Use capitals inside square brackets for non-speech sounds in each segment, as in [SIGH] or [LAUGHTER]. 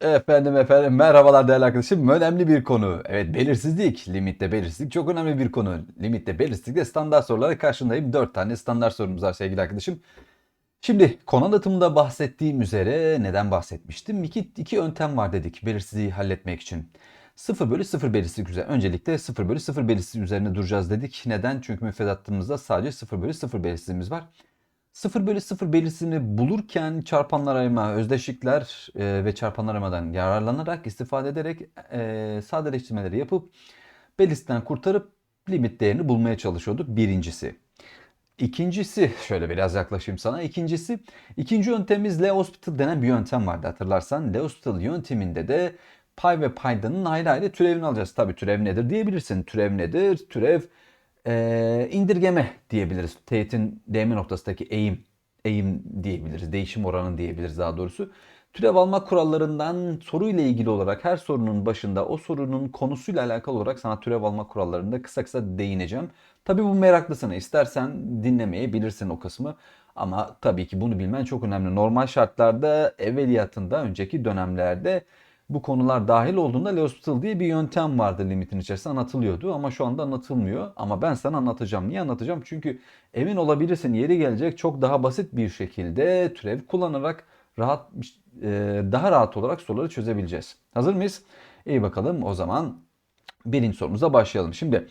Efendim efendim merhabalar değerli arkadaşım. Önemli bir konu. Evet belirsizlik. Limitte belirsizlik çok önemli bir konu. Limitte belirsizlikte standart sorulara karşındayım. 4 tane standart sorumuz var sevgili arkadaşım. Şimdi konu anlatımında bahsettiğim üzere neden bahsetmiştim? İki, iki yöntem var dedik belirsizliği halletmek için. 0 bölü 0 belirsizlik üzerine. Öncelikle 0 bölü 0 belirsizlik üzerine duracağız dedik. Neden? Çünkü müfredatımızda sadece 0 bölü 0 belirsizliğimiz var. 0 bölü 0 belirsizliğini bulurken çarpanlar ayırma, özdeşlikler e, ve çarpanlar ayırmadan yararlanarak, istifade ederek e, sadeleştirmeleri yapıp belirsizden kurtarıp limit değerini bulmaya çalışıyorduk birincisi. İkincisi, şöyle biraz yaklaşayım sana. İkincisi, ikinci yöntemimiz L'Hospital denen bir yöntem vardı hatırlarsan. L'Hospital yönteminde de pay ve paydanın ayrı ayrı türevini alacağız. Tabii türev nedir diyebilirsin. Türev nedir? Türev e, indirgeme diyebiliriz. Teğetin değme noktasındaki eğim, eğim diyebiliriz. Değişim oranı diyebiliriz daha doğrusu. Türev alma kurallarından soruyla ilgili olarak her sorunun başında o sorunun konusuyla alakalı olarak sana türev alma kurallarında kısa kısa değineceğim. Tabii bu meraklısına istersen dinlemeyebilirsin o kısmı. Ama tabii ki bunu bilmen çok önemli. Normal şartlarda evveliyatında önceki dönemlerde bu konular dahil olduğunda L'Hospital diye bir yöntem vardı limitin içerisinde anlatılıyordu ama şu anda anlatılmıyor. Ama ben sana anlatacağım. Niye anlatacağım? Çünkü emin olabilirsin yeri gelecek çok daha basit bir şekilde türev kullanarak rahat e, daha rahat olarak soruları çözebileceğiz. Hazır mıyız? İyi bakalım o zaman birinci sorumuza başlayalım. Şimdi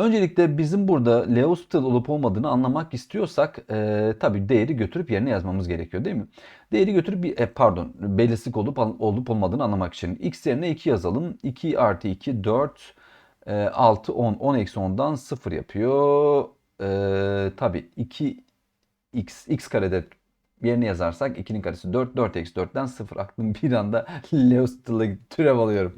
öncelikle bizim burada L'Hospital olup olmadığını anlamak istiyorsak e, tabii değeri götürüp yerine yazmamız gerekiyor değil mi? Değeri götürüp e, pardon belirsizlik olup olup olmadığını anlamak için x yerine 2 yazalım. 2 artı 2 4 e, 6 10 10 eksi 10'dan 0 yapıyor. E, tabii 2 x x karede yerine yazarsak 2'nin karesi 4 4 eksi 4'ten 0 aklım bir anda [LAUGHS] L'Hospital'a türev alıyorum.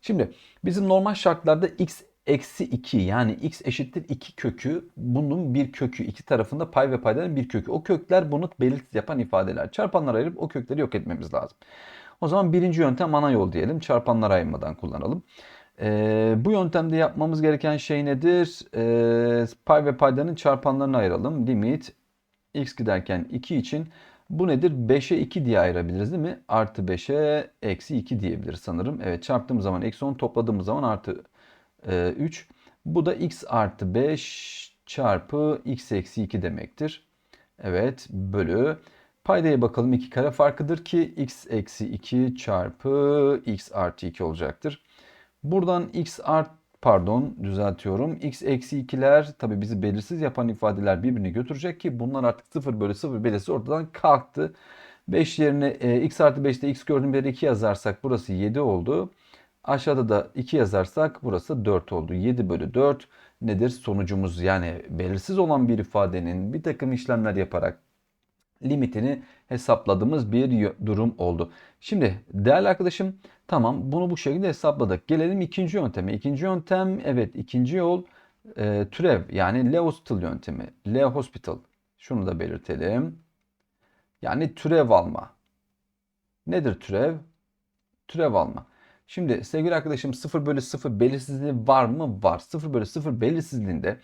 Şimdi bizim normal şartlarda x eksi 2 yani x eşittir 2 kökü bunun bir kökü iki tarafında pay ve paydanın bir kökü. O kökler bunu belirsiz yapan ifadeler. Çarpanlar ayırıp o kökleri yok etmemiz lazım. O zaman birinci yöntem ana yol diyelim. Çarpanlar ayırmadan kullanalım. Ee, bu yöntemde yapmamız gereken şey nedir? Ee, pay ve paydanın çarpanlarını ayıralım. Limit x giderken 2 için bu nedir? 5'e 2 diye ayırabiliriz değil mi? Artı 5'e eksi 2 diyebiliriz sanırım. Evet çarptığımız zaman eksi 10 topladığımız zaman artı 3. Bu da x artı 5 çarpı x eksi 2 demektir. Evet bölü. Paydaya bakalım 2 kare farkıdır ki x eksi 2 çarpı x artı 2 olacaktır. Buradan x art pardon düzeltiyorum. x eksi 2'ler tabi bizi belirsiz yapan ifadeler birbirini götürecek ki bunlar artık 0 bölü 0 belirsiz ortadan kalktı. 5 yerine e, x artı 5'te x gördüğüm yere 2 yazarsak burası 7 oldu. Aşağıda da 2 yazarsak burası 4 oldu. 7 bölü 4 nedir? Sonucumuz yani belirsiz olan bir ifadenin bir takım işlemler yaparak limitini hesapladığımız bir durum oldu. Şimdi değerli arkadaşım tamam bunu bu şekilde hesapladık. Gelelim ikinci yönteme. İkinci yöntem evet ikinci yol e, türev yani L'Hospital yöntemi. L'Hospital. Şunu da belirtelim. Yani türev alma. Nedir türev? Türev alma. Şimdi sevgili arkadaşım 0 bölü 0 belirsizliği var mı? Var. 0 bölü 0 belirsizliğinde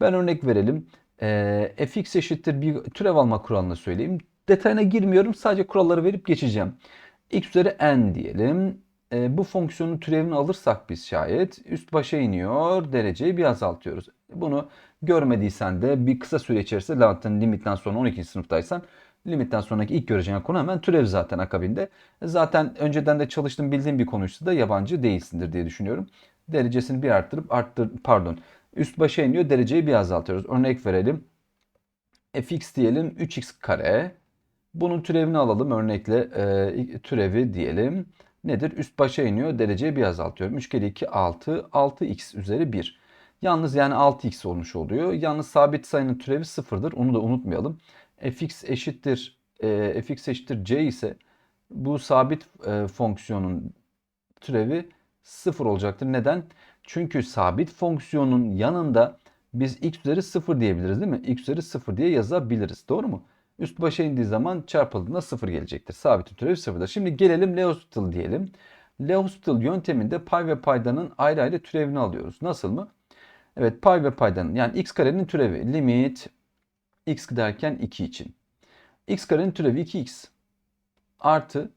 ben örnek verelim. E, fx eşittir bir türev alma kuralını söyleyeyim. Detayına girmiyorum. Sadece kuralları verip geçeceğim. x üzeri n diyelim. E, bu fonksiyonun türevini alırsak biz şayet üst başa iniyor. Dereceyi bir azaltıyoruz. Bunu görmediysen de bir kısa süre içerisinde zaten limitten sonra 12. sınıftaysan limitten sonraki ilk göreceğin konu hemen türev zaten akabinde. Zaten önceden de çalıştığım bildiğim bir konuysa da yabancı değilsindir diye düşünüyorum. Derecesini bir arttırıp arttır pardon üst başa iniyor dereceyi bir azaltıyoruz. Örnek verelim. fx diyelim 3x kare. Bunun türevini alalım örnekle e, türevi diyelim. Nedir? Üst başa iniyor dereceyi bir azaltıyorum. 3 kere 2 6 6x üzeri 1. Yalnız yani 6x olmuş oluyor. Yalnız sabit sayının türevi sıfırdır. Onu da unutmayalım fx eşittir e, fx eşittir c ise bu sabit e, fonksiyonun türevi sıfır olacaktır. Neden? Çünkü sabit fonksiyonun yanında biz x üzeri 0 diyebiliriz değil mi? x üzeri 0 diye yazabiliriz. Doğru mu? Üst başa indiği zaman çarpıldığında 0 gelecektir. Sabitin türevi 0'dır. Şimdi gelelim L'Hospital diyelim. L'Hospital yönteminde pay ve paydanın ayrı ayrı türevini alıyoruz. Nasıl mı? Evet pay ve paydanın yani x karenin türevi limit x derken 2 için. x karenin türevi 2x artı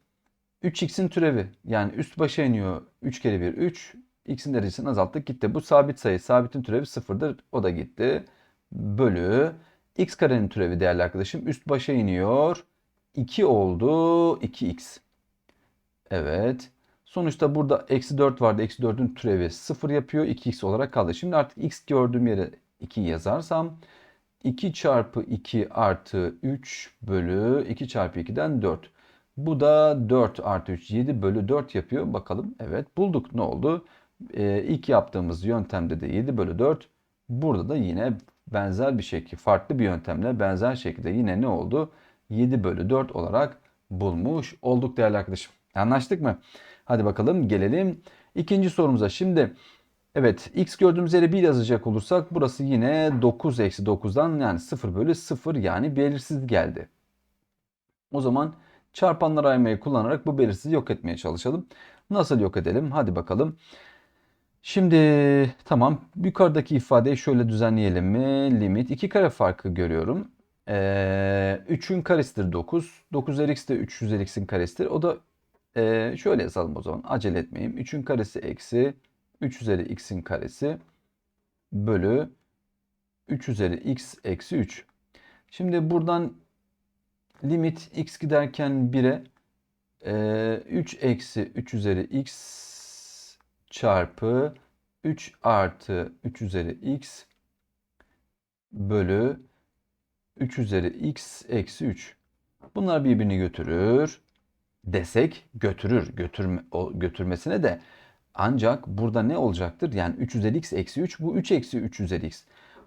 3x'in türevi yani üst başa iniyor 3 kere 1 3. x'in derecesini azalttık gitti. Bu sabit sayı. Sabitin türevi sıfırdır. O da gitti. Bölü x karenin türevi değerli arkadaşım üst başa iniyor. 2 oldu 2x. Evet. Sonuçta burada eksi 4 vardı. Eksi 4'ün türevi 0 yapıyor. 2x olarak kaldı. Şimdi artık x gördüğüm yere 2 yazarsam 2 çarpı 2 artı 3 bölü 2 çarpı 2'den 4. Bu da 4 artı 3 7 bölü 4 yapıyor. Bakalım evet bulduk ne oldu? Ee, ilk yaptığımız yöntemde de 7 bölü 4. Burada da yine benzer bir şekilde farklı bir yöntemle benzer şekilde yine ne oldu? 7 bölü 4 olarak bulmuş olduk değerli arkadaşım. Anlaştık mı? Hadi bakalım gelelim ikinci sorumuza. Şimdi evet x gördüğümüz yere 1 yazacak olursak burası yine 9 eksi 9'dan yani 0 bölü 0 yani belirsiz geldi. O zaman çarpanlar aymayı kullanarak bu belirsizliği yok etmeye çalışalım. Nasıl yok edelim? Hadi bakalım. Şimdi tamam yukarıdaki ifadeyi şöyle düzenleyelim mi? Limit 2 kare farkı görüyorum. Ee, 3'ün karesidir 9. 9 üzeri x de 3 üzeri x'in karesidir. O da e, şöyle yazalım o zaman. Acele etmeyeyim. 3'ün karesi eksi 3 üzeri x'in karesi bölü 3 üzeri x eksi 3. Şimdi buradan limit x giderken 1'e e, 3 eksi 3 üzeri x çarpı 3 artı 3 üzeri x bölü 3 üzeri x eksi 3. Bunlar birbirini götürür desek götürür. Götürme, o, götürmesine de ancak burada ne olacaktır? Yani 3 üzeri x eksi 3 bu 3 eksi 3 üzeri x.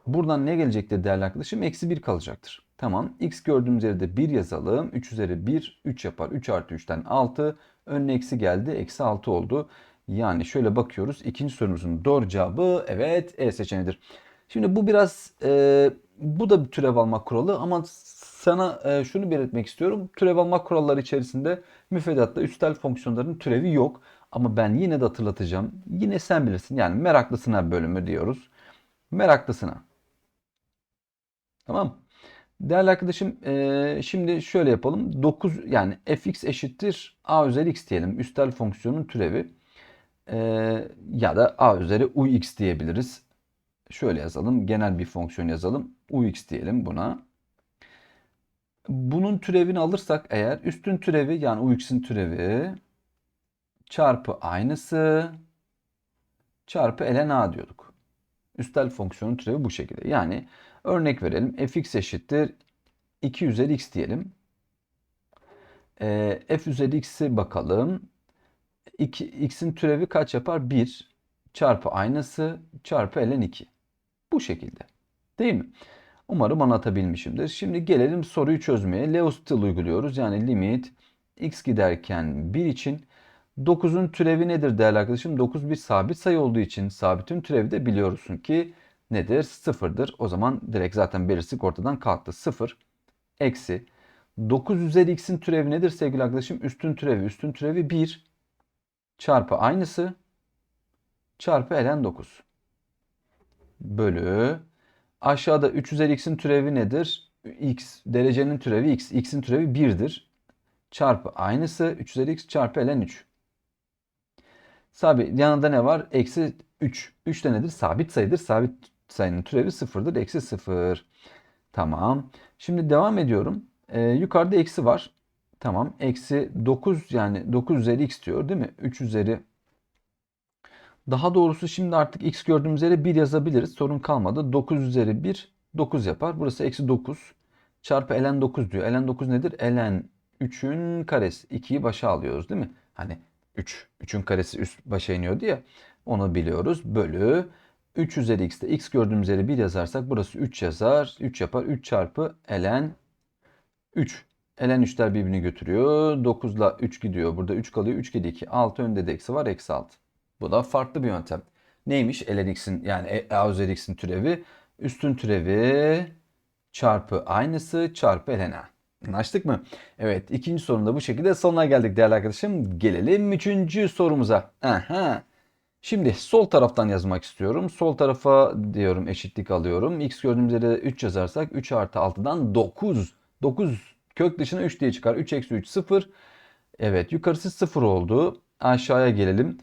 Buradan ne gelecektir değerli arkadaşım? Eksi 1 kalacaktır. Tamam. X gördüğümüz yerde 1 yazalım. 3 üzeri 1 3 yapar. 3 artı 3'ten 6. Önüne eksi geldi. Eksi 6 oldu. Yani şöyle bakıyoruz. İkinci sorumuzun doğru cevabı evet E seçeneğidir. Şimdi bu biraz e, bu da bir türev alma kuralı ama sana e, şunu belirtmek istiyorum. Türev alma kuralları içerisinde müfredatta üstel fonksiyonların türevi yok. Ama ben yine de hatırlatacağım. Yine sen bilirsin. Yani meraklısına bölümü diyoruz. Meraklısına. Tamam. Değerli arkadaşım e, şimdi şöyle yapalım. 9 yani fx eşittir a üzeri x diyelim. Üstel fonksiyonun türevi. E, ya da a üzeri ux diyebiliriz. Şöyle yazalım. Genel bir fonksiyon yazalım. ux diyelim buna. Bunun türevini alırsak eğer üstün türevi yani ux'in türevi çarpı aynısı çarpı ln a diyorduk. Üstel fonksiyonun türevi bu şekilde. Yani örnek verelim. fx eşittir 2 üzeri x diyelim. E, f üzeri x'i bakalım. 2, x'in türevi kaç yapar? 1 çarpı aynısı çarpı ln 2. Bu şekilde. Değil mi? Umarım anlatabilmişimdir. Şimdi gelelim soruyu çözmeye. L'Hospital uyguluyoruz. Yani limit x giderken 1 için 9'un türevi nedir değerli arkadaşım? 9 bir sabit sayı olduğu için sabitin türevi de biliyorsun ki nedir? Sıfırdır. O zaman direkt zaten belirsizlik ortadan kalktı. 0 eksi 9 üzeri x'in türevi nedir sevgili arkadaşım? Üstün türevi. Üstün türevi 1 çarpı aynısı çarpı ln 9 bölü aşağıda 3 üzeri x'in türevi nedir? x derecenin türevi x. x'in türevi 1'dir. Çarpı aynısı 3 üzeri x çarpı ln 3. Sabit yanında ne var? Eksi 3. 3 de nedir? Sabit sayıdır. Sabit sayının türevi 0'dır. Eksi 0. Tamam. Şimdi devam ediyorum. Ee, yukarıda eksi var. Tamam. Eksi 9 yani 9 üzeri x diyor değil mi? 3 üzeri daha doğrusu şimdi artık x gördüğümüz yere 1 yazabiliriz. Sorun kalmadı. 9 üzeri 1 9 yapar. Burası eksi 9 çarpı ln 9 diyor. ln 9 nedir? ln 3'ün karesi. 2'yi başa alıyoruz değil mi? Hani 3. 3'ün karesi üst başa iniyordu ya. Onu biliyoruz. Bölü 3 üzeri x'te x gördüğümüz yere 1 yazarsak burası 3 yazar. 3 yapar. 3 çarpı ln 3. ln 3'ler birbirini götürüyor. 9 ile 3 gidiyor. Burada 3 kalıyor. 3 gidiyor 2. 6 önde de eksi var. Eksi 6. Bu da farklı bir yöntem. Neymiş? ln x'in yani a üzeri x'in türevi. Üstün türevi çarpı aynısı çarpı ln a. Anlaştık mı? Evet ikinci sorunda bu şekilde sonuna geldik değerli arkadaşım. Gelelim üçüncü sorumuza. Aha. Şimdi sol taraftan yazmak istiyorum. Sol tarafa diyorum eşitlik alıyorum. X gördüğümüz yere 3 yazarsak 3 artı 6'dan 9. 9 kök dışına 3 diye çıkar. 3 eksi 3 0. Evet yukarısı 0 oldu. Aşağıya gelelim.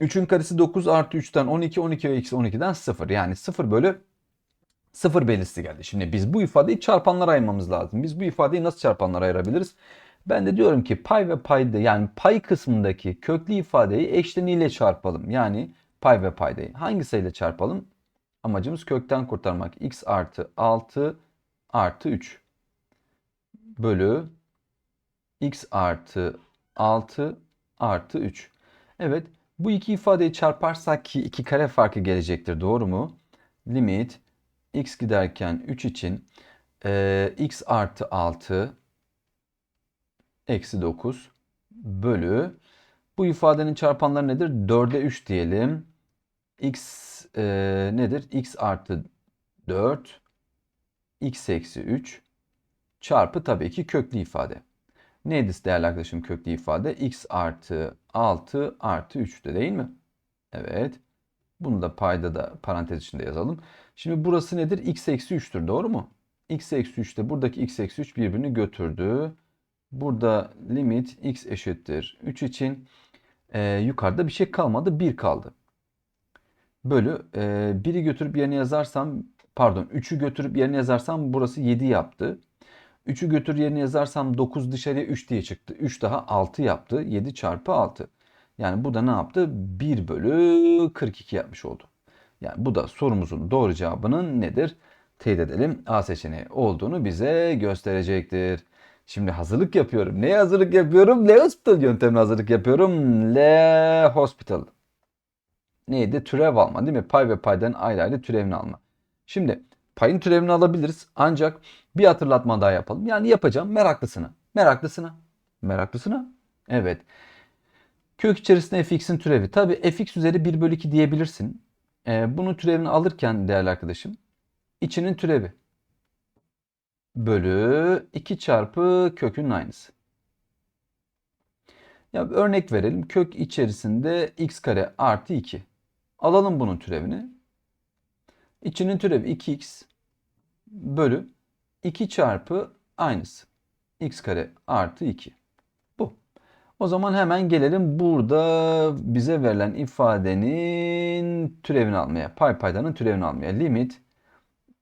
3'ün karesi 9 artı 3'ten 12, 12 ve eksi 12'den 0. Yani 0 bölü 0 belirtisi geldi. Şimdi biz bu ifadeyi çarpanlara ayırmamız lazım. Biz bu ifadeyi nasıl çarpanlara ayırabiliriz? Ben de diyorum ki pay ve payda yani pay kısmındaki köklü ifadeyi eşleniyle çarpalım. Yani pay ve paydayı. Hangi sayıyla çarpalım? Amacımız kökten kurtarmak. x artı 6 artı 3 bölü x artı 6 artı 3. Evet bu iki ifadeyi çarparsak ki iki kare farkı gelecektir. Doğru mu? Limit x giderken 3 için e, x artı 6 eksi 9 bölü bu ifadenin çarpanları nedir? 4'e 3 diyelim. x e, nedir? x artı 4 x eksi 3 çarpı tabii ki köklü ifade. Neydi değerli arkadaşım köklü ifade? x artı 6 artı 3'tü değil mi? Evet. Bunu da payda da parantez içinde yazalım. Şimdi burası nedir? x eksi 3'tür doğru mu? x eksi 3'te buradaki x eksi 3 birbirini götürdü. Burada limit x eşittir 3 için e, yukarıda bir şey kalmadı 1 kaldı. Bölü e, 1'i götürüp yerine yazarsam pardon 3'ü götürüp yerine yazarsam burası 7 yaptı. 3'ü götür yerine yazarsam 9 dışarıya 3 diye çıktı. 3 daha 6 yaptı. 7 çarpı 6. Yani bu da ne yaptı? 1 bölü 42 yapmış oldu. Yani bu da sorumuzun doğru cevabının nedir? Teyit edelim. A seçeneği olduğunu bize gösterecektir. Şimdi hazırlık yapıyorum. Neye hazırlık yapıyorum? Le Hospital yöntemine hazırlık yapıyorum. Le Hospital. Neydi? Türev alma değil mi? Pay ve paydan ayrı ayrı türevini alma. Şimdi payın türevini alabiliriz. Ancak bir hatırlatma daha yapalım. Yani yapacağım meraklısına. Meraklısına. Meraklısına. Evet. Kök içerisinde fx'in türevi. Tabi fx üzeri 1 bölü 2 diyebilirsin. Ee, bunun türevini alırken değerli arkadaşım içinin türevi bölü 2 çarpı kökün aynısı. Ya örnek verelim. Kök içerisinde x kare artı 2. Alalım bunun türevini. İçinin türevi 2x bölü 2 çarpı aynısı. x kare artı 2. O zaman hemen gelelim burada bize verilen ifadenin türevini almaya. Pay paydanın türevini almaya. Limit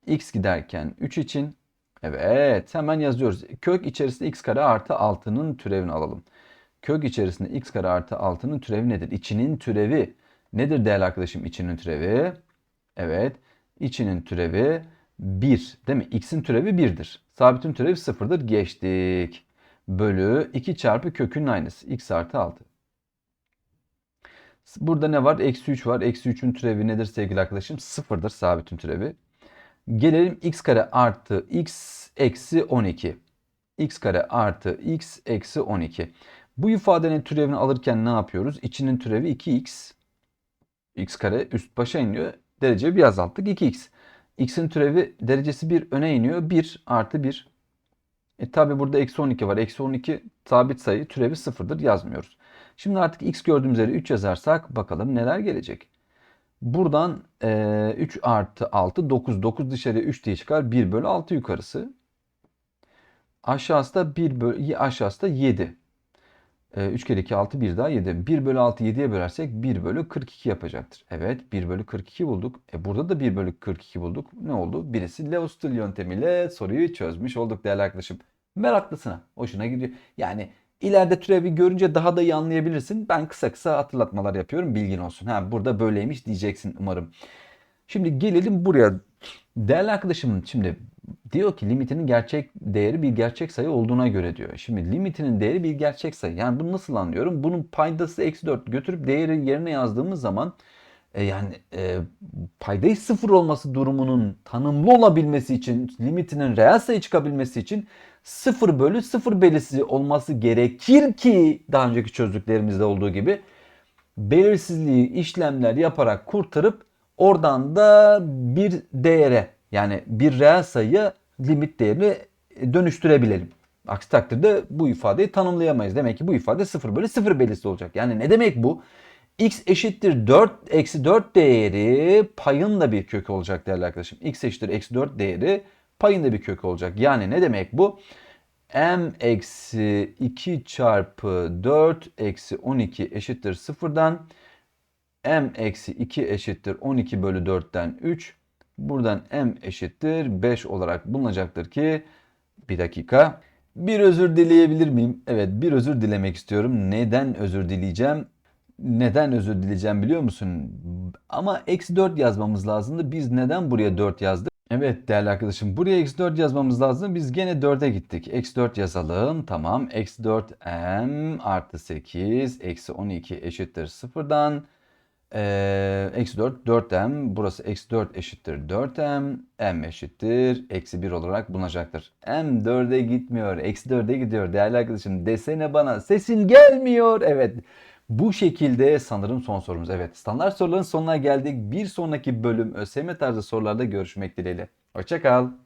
x giderken 3 için Evet hemen yazıyoruz. Kök içerisinde x kare artı 6'nın türevini alalım. Kök içerisinde x kare artı 6'nın türevi nedir? İçinin türevi. Nedir değerli arkadaşım içinin türevi? Evet. içinin türevi 1 değil mi? X'in türevi 1'dir. Sabitin türevi 0'dır. Geçtik. Bölü 2 çarpı kökün aynısı. X artı 6. Burada ne var? Eksi 3 var. Eksi 3'ün türevi nedir sevgili arkadaşım? 0'dır sabitin türevi. Gelelim x kare artı x eksi 12. x kare artı x eksi 12. Bu ifadenin türevini alırken ne yapıyoruz? İçinin türevi 2x. x kare üst başa iniyor. Dereceyi bir azalttık 2x. x'in türevi derecesi 1 öne iniyor. 1 artı 1. E tabi burada eksi 12 var. Eksi 12 sabit sayı türevi sıfırdır yazmıyoruz. Şimdi artık x gördüğümüz yere 3 yazarsak bakalım neler gelecek. Buradan e, 3 artı 6 9. 9 dışarıya 3 diye çıkar. 1 bölü 6 yukarısı. Aşağısı da 1 bölü, aşağısı da 7. E, 3 kere 2 6 1 daha 7. 1 bölü 6 7'ye bölersek 1 bölü 42 yapacaktır. Evet 1 bölü 42 bulduk. E, burada da 1 bölü 42 bulduk. Ne oldu? Birisi Leostil yöntemiyle soruyu çözmüş olduk değerli arkadaşım. Meraklısına. Hoşuna gidiyor. Yani İleride türevi görünce daha da iyi anlayabilirsin. Ben kısa kısa hatırlatmalar yapıyorum. Bilgin olsun. Ha burada böyleymiş diyeceksin umarım. Şimdi gelelim buraya. Değerli arkadaşımın şimdi diyor ki limitinin gerçek değeri bir gerçek sayı olduğuna göre diyor. Şimdi limitinin değeri bir gerçek sayı. Yani bunu nasıl anlıyorum? Bunun paydası eksi 4 götürüp değeri yerine yazdığımız zaman e, yani e, paydayı sıfır olması durumunun tanımlı olabilmesi için limitinin reel sayı çıkabilmesi için 0 bölü 0 belirsiz olması gerekir ki daha önceki çözdüklerimizde olduğu gibi belirsizliği işlemler yaparak kurtarıp oradan da bir değere yani bir reel sayı limit değerini dönüştürebilelim. Aksi takdirde bu ifadeyi tanımlayamayız. Demek ki bu ifade 0 bölü 0 belirsiz olacak. Yani ne demek bu? x eşittir 4 eksi 4 değeri payın da bir kökü olacak değerli arkadaşım. x eşittir eksi 4 değeri payında bir kök olacak. Yani ne demek bu? m eksi 2 çarpı 4 eksi 12 eşittir sıfırdan m eksi 2 eşittir 12 bölü 4'ten 3. Buradan m eşittir 5 olarak bulunacaktır ki bir dakika. Bir özür dileyebilir miyim? Evet bir özür dilemek istiyorum. Neden özür dileyeceğim? Neden özür dileyeceğim biliyor musun? Ama eksi 4 yazmamız lazımdı. Biz neden buraya 4 yazdık? Evet değerli arkadaşım buraya eksi 4 yazmamız lazım. Biz gene 4'e gittik. Eksi 4 yazalım. Tamam. Eksi 4m artı 8 eksi 12 eşittir sıfırdan. Ee, eksi 4 4m burası eksi 4 eşittir 4m m eşittir eksi 1 olarak bulunacaktır. m 4'e gitmiyor eksi 4'e gidiyor değerli arkadaşım desene bana sesin gelmiyor evet. Bu şekilde sanırım son sorumuz evet standart soruların sonuna geldik bir sonraki bölüm ÖSYM tarzı sorularda görüşmek dileğiyle. Hoşçakal.